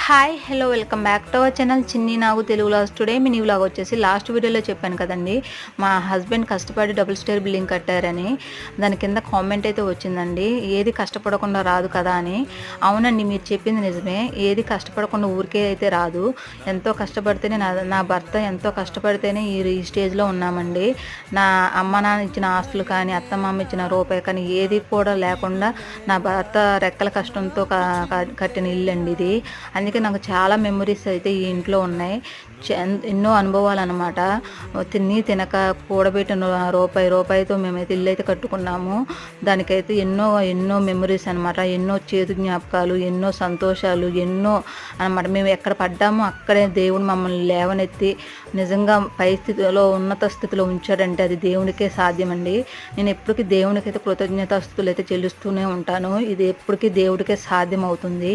Hi hello welcome back to our channel Chinni Nagu Telugu loss today mini vlog వచ్చేసి last వీడియోలో చెప్పాను కదండి. మా హస్బెండ్ కష్టపడి డబుల్ స్టోర్ బిల్డింగ్ కట్టారని. దాని కింద కామెంట్ అయితే వచ్చిందండి. ఏది కష్టపడకుండా రాదు కదా అని. అవునండి మీరు చెప్పింది నిజమే. ఏది కష్టపడకుండా ఊరికే అయితే రాదు. ఎంతో కష్టపడితేనే నా నా భర్త ఎంతో కష్టపడితేనే ఈ ఈ స్టేజ్లో ఉన్నామండి. నా అమ్మ నాన్న ఇచ్చిన ఆస్తులు కానీ అత్తమామ ఇచ్చిన రూపాయి కానీ ఏది కూడా లేకుండా నా భర్త రెక్కల కష్టంతో కట్టిన ఇల్లు అండి ఇది. అందుకే నాకు చాలా మెమరీస్ అయితే ఈ ఇంట్లో ఉన్నాయి. ఎన్నో అనుభవాలు అనమాట తిని తినక కూడబెట్టిన రూపాయి రూపాయితో మేమైతే ఇల్లు అయితే కట్టుకున్నాము. దానికైతే ఎన్నో ఎన్నో మెమరీస్ అనమాట ఎన్నో చేదు జ్ఞాపకాలు ఎన్నో సంతోషాలు ఎన్నో అనమాట మేము ఎక్కడ పడ్డామో అక్కడే దేవుడు మమ్మల్ని లేవనెత్తి నిజంగా పరిస్థితిలో ఉన్నత స్థితిలో ఉంచాడంటే అది దేవునికే సాధ్యమండి. నేను ఎప్పటికీ దేవునికైతే కృతజ్ఞతాస్థుతులు అయితే చెల్లిస్తూనే ఉంటాను. ఇది ఎప్పటికీ దేవుడికే సాధ్యం అవుతుంది